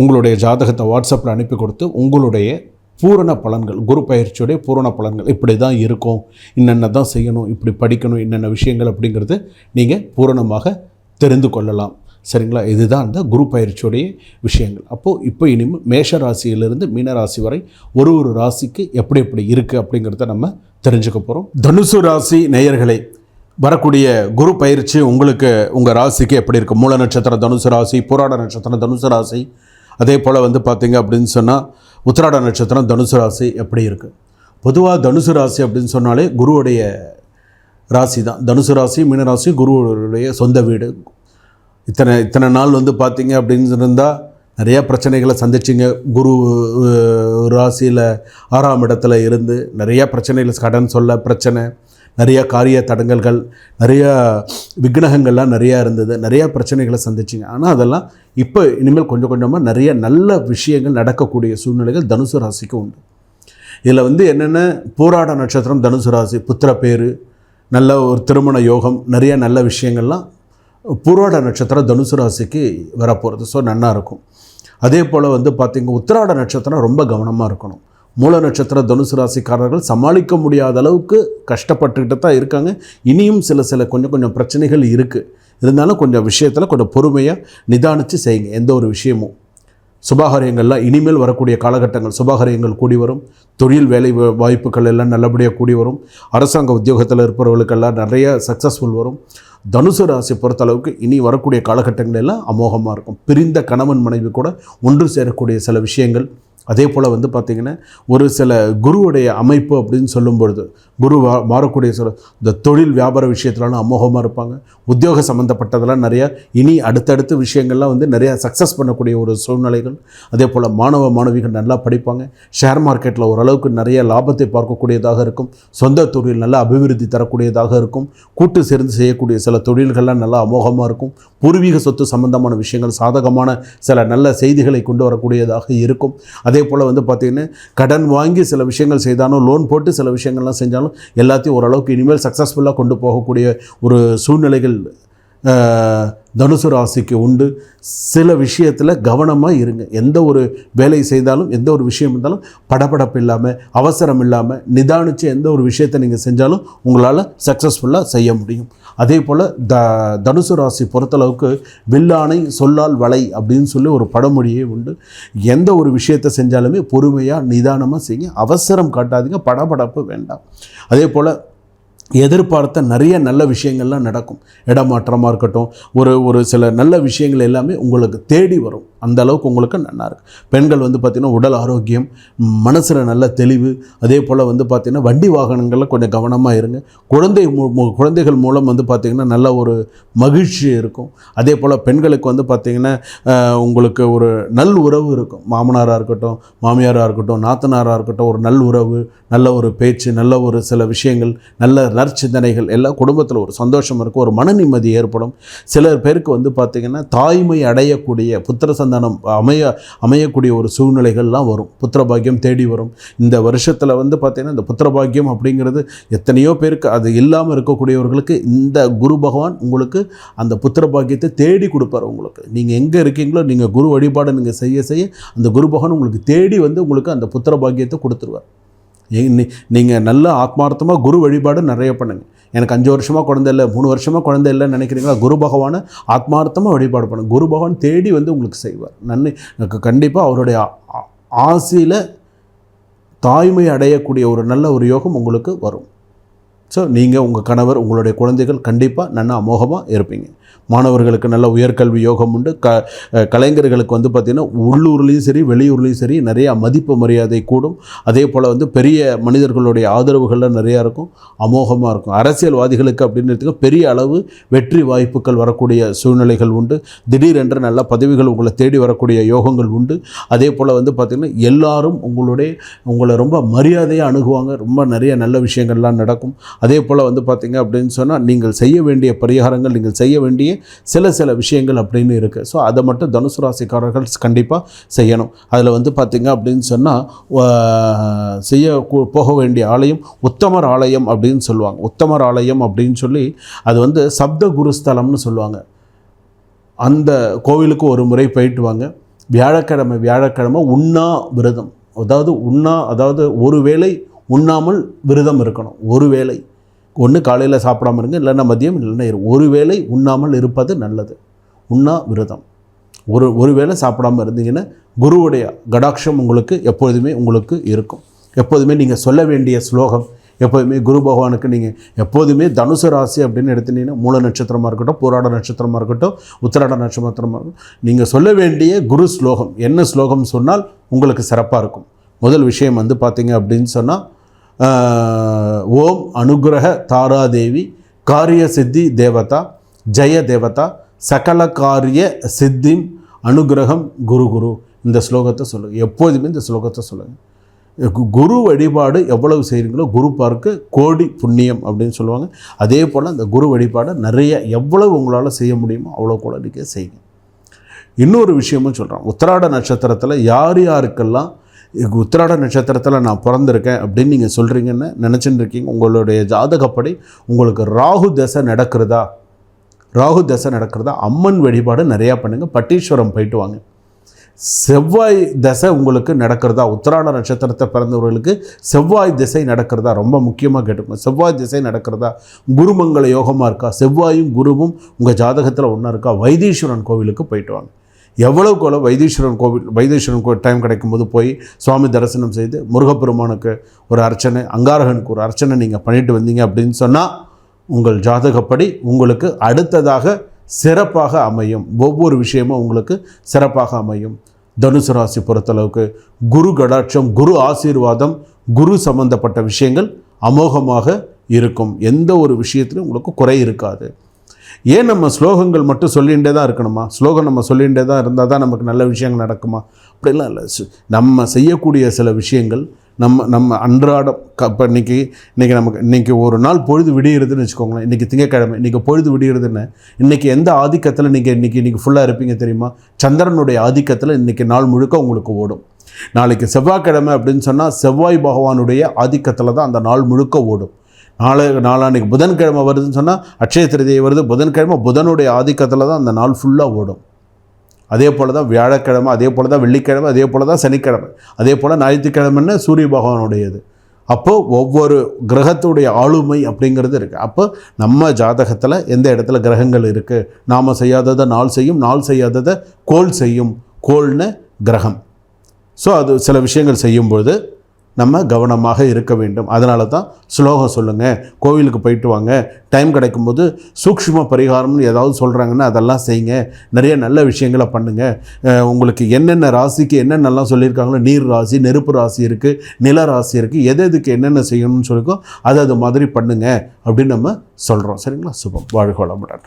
உங்களுடைய ஜாதகத்தை வாட்ஸ்அப்பில் அனுப்பி கொடுத்து உங்களுடைய பூரண பலன்கள் குரு பயிற்சியுடைய பூரண பலன்கள் இப்படி தான் இருக்கும். என்னென்ன தான் செய்யணும் இப்படி படிக்கணும் என்னென்ன விஷயங்கள் அப்படிங்கிறது நீங்கள் பூரணமாக தெரிந்து கொள்ளலாம். சரிங்களா? இதுதான் அந்த குரு பயிற்சியுடைய விஷயங்கள். அப்போது இப்போ இனிமேல் மேஷ ராசியிலிருந்து மீன ராசி வரை ஒரு ஒரு ராசிக்கு எப்படி எப்படி இருக்குது அப்படிங்கிறத நம்ம தெரிஞ்சுக்க போகிறோம் தனுசு ராசி நேயர்களே வரக்கூடிய குரு பயிற்சி உங்களுக்கு உங்கள் ராசிக்கு எப்படி இருக்குது மூல நட்சத்திரம் தனுசு ராசி புராண நட்சத்திரம் தனுசு ராசி அதே போல் வந்து பார்த்தீங்க அப்படின்னு சொன்னால் உத்திராட நட்சத்திரம் தனுசு ராசி எப்படி இருக்குது பொதுவாக தனுசு ராசி அப்படின்னு சொன்னாலே குருவுடைய ராசி தான். தனுசு ராசி மீனராசி குருவுடைய சொந்த வீடு. இத்தனை இத்தனை நாள் வந்து பார்த்தீங்க அப்படின்னு இருந்தால் நிறையா பிரச்சனைகளை சந்திச்சிங்க. குரு ராசியில் ஆறாம் இடத்துல இருந்து நிறையா பிரச்சனைகள் கடன் சொல்ல பிரச்சனை நிறைய காரிய தடங்கல்கள் நிறையா விக்னகங்கள்லாம் நிறையா இருந்தது நிறையா பிரச்சனைகளை சந்திச்சிங்க. ஆனால் அதெல்லாம் இப்போ இனிமேல் கொஞ்சம் கொஞ்சமாக நிறைய நல்ல விஷயங்கள் நடக்கக்கூடிய சூழ்நிலைகள் தனுசு ராசிக்கு உண்டு. இதில் வந்து என்னென்ன போராட நட்சத்திரம் தனுசு ராசி புத்திர பேர் நல்ல ஒரு திருமண யோகம் நிறைய நல்ல விஷயங்கள்லாம் பூராட நட்சத்திரம் தனுசு ராசிக்கு வரப்போகிறது ஸோ நன்னா இருக்கும். அதே போல் வந்து பார்த்திங்க உத்திராட நட்சத்திரம் ரொம்ப கவனமாக இருக்கணும். மூல நட்சத்திர தனுசு ராசிக்காரர்கள் சமாளிக்க முடியாத அளவுக்கு கஷ்டப்பட்டுக்கிட்டு தான் இருக்காங்க. இனியும் சில சில கொஞ்சம் கொஞ்சம் பிரச்சனைகள் இருக்குது இருந்தாலும் கொஞ்சம் விஷயத்தில் கொஞ்சம் பொறுமையாக நிதானித்து செய்யுங்க. எந்த ஒரு விஷயமும். சுபகாரியங்கள்லாம் இனிமேல் வரக்கூடிய காலகட்டங்கள் சுபகாரியங்கள் கூடி வரும். தொழில் வேலை வா- வாய்ப்புகள் எல்லாம் நல்லபடியாக கூடி வரும். அரசாங்க உத்தியோகத்தில் இருப்பவர்களுக்கெல்லாம் நிறைய சக்ஸஸ்ஃபுல் வரும். தனுசு ராசி பொறுத்தளவுக்கு இனி வரக்கூடிய காலகட்டங்கள் எல்லாம் அமோகமாக இருக்கும். பிரிந்த கணவன் மனைவி கூட ஒன்று சேரக்கூடிய சில விஷயங்கள் அதே போல் வந்து பார்த்திங்கன்னா ஒரு சில குருவுடைய அமைப்பு அப்படின்னு சொல்லும் பொழுது குரு வா மாறக்கூடிய சில இந்த தொழில் வியாபார விஷயத்துலலாம் அமோகமாக இருப்பாங்க. உத்தியோக சம்மந்தப்பட்டதெல்லாம் நிறையா இனி அடுத்தடுத்த விஷயங்கள்லாம் வந்து நிறையா சக்ஸஸ் பண்ணக்கூடிய ஒரு சூழ்நிலைகள். அதே போல் மாணவ மாணவிகள் நல்லா படிப்பாங்க. ஷேர் மார்க்கெட்டில் ஓரளவுக்கு நிறைய லாபத்தை பார்க்கக்கூடியதாக இருக்கும். சொந்த தொழில் நல்லா அபிவிருத்தி தரக்கூடியதாக இருக்கும். கூட்டு சேர்ந்து செய்யக்கூடிய சில தொழில்கள்லாம் நல்லா அமோகமாக இருக்கும். பூர்வீக சொத்து சம்பந்தமான விஷயங்கள் சாதகமான சில நல்ல செய்திகளை கொண்டு வரக்கூடியதாக இருக்கும். அதே போல் வந்து பார்த்திங்கன்னா கடன் வாங்கி சில விஷயங்கள் செய்தாலும் லோன் போட்டு சில விஷயங்கள்லாம் செஞ்சாலும் எல்லாத்தையும் ஓரளவுக்கு இனிமேல் சக்ஸஸ்ஃபுல்லாக கொண்டு போகக்கூடிய ஒரு சூழ்நிலைகள் தனுசு ராசிக்கு உண்டு. சில விஷயத்தில் கவனமாக இருங்க. எந்த ஒரு வேலை செய்தாலும் எந்த ஒரு விஷயம் இருந்தாலும் படபடப்பு இல்லாமல் அவசரம் இல்லாமல் நிதானித்து எந்த ஒரு விஷயத்தை நீங்கள் செஞ்சாலும் உங்களால் சக்ஸஸ்ஃபுல்லாக செய்ய முடியும். அதே போல் த தனுசு ராசி பொறுத்தளவுக்கு வில்லானை சொல்லால் வலை அப்படின்னு சொல்லி ஒரு படமொழியே உண்டு. எந்த ஒரு விஷயத்தை செஞ்சாலுமே பொறுமையாக நிதானமாக செய்யுங்க. அவசரம் காட்டாதீங்க. படபடப்பு வேண்டாம். அதே போல் எதிர்பார்த்த நிறைய நல்ல விஷயங்கள்லாம் நடக்கும். இடமாற்றமாக இருக்கட்டும் ஒரு ஒரு சில நல்ல விஷயங்கள் எல்லாமே உங்களுக்கு தேடி வரும். அந்த அளவுக்கு உங்களுக்கு நல்லா இருக்கு. பெண்கள் வந்து பார்த்திங்கன்னா உடல் ஆரோக்கியம் மனசில் நல்ல தெளிவு அதே போல் வந்து பார்த்திங்கன்னா வண்டி வாகனங்களில் கொஞ்சம் கவனமாக இருங்க. குழந்தை குழந்தைகள் மூலம் வந்து பார்த்திங்கன்னா நல்ல ஒரு மகிழ்ச்சி இருக்கும். அதே போல் பெண்களுக்கு வந்து பார்த்திங்கன்னா உங்களுக்கு ஒரு நல் உறவு இருக்கும். மாமனாராக இருக்கட்டும் மாமியாராக இருக்கட்டும் நாத்தனாராக இருக்கட்டும் ஒரு நல் உறவு நல்ல ஒரு பேச்சு நல்ல ஒரு சில விஷயங்கள் நல்ல நற்சிந்தனைகள் எல்லாம் குடும்பத்தில் ஒரு சந்தோஷம் இருக்கும் ஒரு மன நிம்மதி ஏற்படும். சிலர் பேருக்கு வந்து பார்த்திங்கன்னா தாய்மை அடையக்கூடிய புத்திர சந்தானம் அமைய அமையக்கூடிய ஒரு சூழ்நிலைகள்லாம் வரும். புத்திரபாகியம் தேடி வரும். இந்த வருஷத்தில் வந்து பார்த்திங்கன்னா இந்த புத்திரபாகியம் அப்படிங்கிறது எத்தனையோ பேருக்கு அது இல்லாமல் இருக்கக்கூடியவர்களுக்கு இந்த குரு பகவான் உங்களுக்கு அந்த புத்திர பாக்கியத்தை தேடி கொடுப்பார் உங்களுக்கு. நீங்கள் எங்கே இருக்கீங்களோ நீங்கள் குரு வழிபாடு நீங்கள் செய்ய செய்ய அந்த குரு பகவான் உங்களுக்கு தேடி வந்து உங்களுக்கு அந்த புத்திர பாக்கியத்தை கொடுத்துருவார் நீங்கள் நல்ல ஆத்மார்த்தமாக குரு வழிபாடு நிறைய பண்ணுங்கள் எனக்கு அஞ்சு வருஷமாக குழந்தை இல்லை மூணு வருஷமாக குழந்தை இல்லைன்னு நினைக்கிறீங்களா? குரு பகவானை ஆத்மார்த்தமாக வழிபாடு பண்ணுங்க குரு பகவான் தேடி வந்து உங்களுக்கு செய்வார். நன்றி. கண்டிப்பாக அவருடைய ஆசையில் ஆசியில் தாய்மை அடையக்கூடிய ஒரு நல்ல ஒரு யோகம் உங்களுக்கு வரும். ஸோ நீங்கள் உங்கள் கணவர் உங்களுடைய குழந்தைகள் கண்டிப்பாக நல்லா அமோகமாக இருப்பீங்க. மாணவர்களுக்கு நல்ல உயர்கல்வி யோகம் உண்டு. க கலைஞர்களுக்கு வந்து பார்த்திங்கன்னா உள்ளூர்லேயும் சரி வெளியூர்லேயும் சரி நிறையா மதிப்பு மரியாதை கூடும். அதே போல் வந்து பெரிய மனிதர்களுடைய ஆதரவுகள்லாம் நிறையா இருக்கும் அமோகமாக இருக்கும். அரசியல்வாதிகளுக்கு அப்படின்னு பெரிய அளவு வெற்றி வாய்ப்புகள் வரக்கூடிய சூழ்நிலைகள் உண்டு. திடீரென்று நல்ல பதவிகள் உங்களை தேடி வரக்கூடிய யோகங்கள் உண்டு. அதே போல் வந்து பார்த்திங்கன்னா எல்லாரும் உங்களுடைய உங்களை ரொம்ப மரியாதையாக அணுகுவாங்க. ரொம்ப நிறைய நல்ல விஷயங்கள்லாம் நடக்கும். அதே போல் வந்து பார்த்திங்க அப்படின்னு சொன்னால் நீங்கள் செய்ய வேண்டிய பரிகாரங்கள் நீங்கள் செய்ய வேண்டிய சில சில விஷயங்கள் அப்படின்னு இருக்குது ஸோ அதை மட்டும் தனுசு ராசிக்காரர்கள் கண்டிப்பாக செய்யணும். அதில் வந்து பார்த்திங்க அப்படின்னு சொன்னால் செய்ய போக வேண்டிய ஆலயம் உத்தமர் ஆலயம் அப்படின்னு சொல்லுவாங்க. உத்தமர் ஆலயம் அப்படின்னு சொல்லி அது வந்து சப்த குருஸ்தலம்னு சொல்லுவாங்க. அந்த கோவிலுக்கு ஒரு முறை போயிட்டு வாங்க. வியாழக்கிழமை வியாழக்கிழமை உண்ணா விரதம். அதாவது உண்ணா அதாவது ஒரு வேளை உண்ணாமல் விரதம் இருக்கணும். ஒரு வேளை. ஒன்று காலையில் சாப்பிடாம இருங்க இல்லைன்னா மதியம் இல்லைன்னா இரு ஒரு வேளை உண்ணாமல் இருப்பது நல்லது. உண்ணா விரதம். ஒரு ஒரு வேளை சாப்பிடாம இருந்தீங்கன்னா குருவுடைய கடாட்சம் உங்களுக்கு எப்பொழுதுமே உங்களுக்கு இருக்கும். எப்போதுமே நீங்கள் சொல்ல வேண்டிய ஸ்லோகம் எப்போதுமே குரு பகவானுக்கு நீங்கள் எப்போதுமே தனுசு ராசி அப்படின்னு எடுத்துட்டீங்கன்னா மூல நட்சத்திரமாக இருக்கட்டும் போராட நட்சத்திரமாக இருக்கட்டும் உத்திராட நட்சத்திரமாக இருக்கட்டும் நீங்கள் சொல்ல வேண்டிய குரு ஸ்லோகம் என்ன ஸ்லோகம் சொன்னால் உங்களுக்கு சிறப்பாக இருக்கும். முதல் விஷயம் வந்து பார்த்தீங்க அப்படின்னு சொன்னால் ஓம் அனுகிரக தாராதேவி காரிய சித்தி தேவதா ஜெய தேவதா சகல காரிய சித்திம் அனுகிரகம் குரு குரு. இந்த ஸ்லோகத்தை சொல்லுங்கள் எப்போதுமே இந்த ஸ்லோகத்தை சொல்லுங்கள் கு- குரு வழிபாடு எவ்வளவு செய்கிறீங்களோ குரு பார்க்க கோடி புண்ணியம் அப்படின்னு சொல்லுவாங்க. அதே போல் அந்த குரு வழிபாடை நிறைய எவ்வளவு உங்களால் செய்ய முடியுமோ அவ்வளோ கூட நீங்கள் செய்யுங்க. இன்னொரு விஷயமும் சொல்கிறான் உத்திராட நட்சத்திரத்தில் யார் யாருக்கெல்லாம் இங்க உத்திராட நட்சத்திரத்தில் நான் பிறந்திருக்கேன் அப்படின்னு நீங்கள் சொல்கிறீங்கன்னு நினச்சின்னு இருக்கீங்க உங்களுடைய ஜாதகப்படி உங்களுக்கு ராகு தசை நடக்கிறதா? ராகு தசை நடக்கிறதா? அம்மன் வழிபாடு நிறையா பண்ணுங்கள் பட்டீஸ்வரம் போயிட்டு வாங்க. செவ்வாய் தசை உங்களுக்கு நடக்கிறதா? உத்திராட நட்சத்திரத்தை பிறந்தவர்களுக்கு செவ்வாய் திசை நடக்கிறதா? ரொம்ப முக்கியமாக கேட்டுக்கோங்க. செவ்வாய் திசை நடக்கிறதா? குருமங்கள யோகமாக இருக்கா? செவ்வாயும் குருவும் உங்கள் ஜாதகத்தில் ஒன்றா இருக்கா? வைத்தீஸ்வரன் கோவிலுக்கு போயிட்டு வாங்க. எவ்வளவுக்கு எவ்வளோ வைத்தீஸ்வரன் கோவில் வைத்தீஸ்வரன் கோவில் டைம் கிடைக்கும்போது போய் சுவாமி தரிசனம் செய்து முருகப்பெருமானுக்கு ஒரு அர்ச்சனை அங்காரகனுக்கு ஒரு அர்ச்சனை நீங்கள் பண்ணிட்டு வந்தீங்க அப்படின்னு சொன்னால் உங்கள் ஜாதகப்படி உங்களுக்கு அடுத்ததாக சிறப்பாக அமையும். ஒவ்வொரு விஷயமும் உங்களுக்கு சிறப்பாக அமையும். தனுசு ராசி பொறுத்தளவுக்கு குரு கடாட்சம் குரு ஆசீர்வாதம் குரு சம்பந்தப்பட்ட விஷயங்கள் அமோகமாக இருக்கும். எந்த ஒரு விஷயத்திலும் உங்களுக்கு குறை இருக்காது. ஏன் நம்ம ஸ்லோகங்கள் மட்டும் சொல்லிகிட்டே தான் இருக்கணுமா? ஸ்லோகம் நம்ம சொல்லிகிட்டே தான் இருந்தால் தான் நமக்கு நல்ல விஷயங்கள் நடக்குமா? அப்படிலாம் இல்லை. நம்ம செய்யக்கூடிய சில விஷயங்கள் நம்ம நம்ம அன்றாடம் க இப்போ இன்றைக்கி இன்றைக்கி நமக்கு இன்றைக்கி ஒரு நாள் பொழுது விடியுறதுன்னு வச்சுக்கோங்களேன். இன்றைக்கி திங்கக்கிழமை இன்றைக்கி பொழுது விடியுறதுன்னு இன்றைக்கி எந்த ஆதிக்கத்தில் நீங்கள் இன்றைக்கி இன்றைக்கி ஃபுல்லாக இருப்பீங்க தெரியுமா? சந்திரனுடைய ஆதிக்கத்தில் இன்றைக்கி நாள் முழுக்க உங்களுக்கு ஓடும். நாளைக்கு செவ்வாய்க்கிழமை அப்படின்னு சொன்னால் செவ்வாய் பகவானுடைய ஆதிக்கத்தில் தான் அந்த நாள் முழுக்க ஓடும். நாளை நாளான்னைக்கு புதன்கிழமை வருதுன்னு சொன்னால் அட்சய திருதியை வருது புதன்கிழமை புதனுடைய ஆதிக்கத்தில் தான் அந்த நாள் ஃபுல்லாக ஓடும். அதே போல் தான் வியாழக்கிழமை அதே போல் தான் வெள்ளிக்கிழமை அதே போல் தான் சனிக்கிழமை அதே போல் ஞாயிற்றுக்கிழமைன்னு சூரிய பகவானுடையது. அப்போது ஒவ்வொரு கிரகத்துடைய ஆளுமை அப்படிங்கிறது இருக்குது அப்போ நம்ம ஜாதகத்தில் எந்த இடத்துல கிரகங்கள் இருக்குது நாம் செய்யாததை நாள் செய்யும் நாள் செய்யாததை கோள் செய்யும். கோல்னு கிரகம். ஸோ அது சில விஷயங்கள் செய்யும்பொழுது நம்ம கவனமாக இருக்க வேண்டும். அதனால தான் ஸ்லோகம் சொல்லுங்கள் கோவிலுக்கு போயிட்டு வாங்க. டைம் கிடைக்கும்போது சூக்ஷ்ம பரிகாரம்னு ஏதாவது சொல்கிறாங்கன்னா அதெல்லாம் செய்யுங்க. நிறைய நல்ல விஷயங்களை பண்ணுங்கள் உங்களுக்கு என்னென்ன ராசிக்கு என்னென்னலாம் சொல்லியிருக்காங்களோ நீர் ராசி நெருப்பு ராசி இருக்குது நில ராசி இருக்குது எது எதுக்கு என்னென்ன செய்யணும்னு சொல்லிக்கோ அது அது மாதிரி பண்ணுங்கள் அப்படின்னு நம்ம சொல்கிறோம் சரிங்களா? சுபம். வாழ்க வளமுடன்.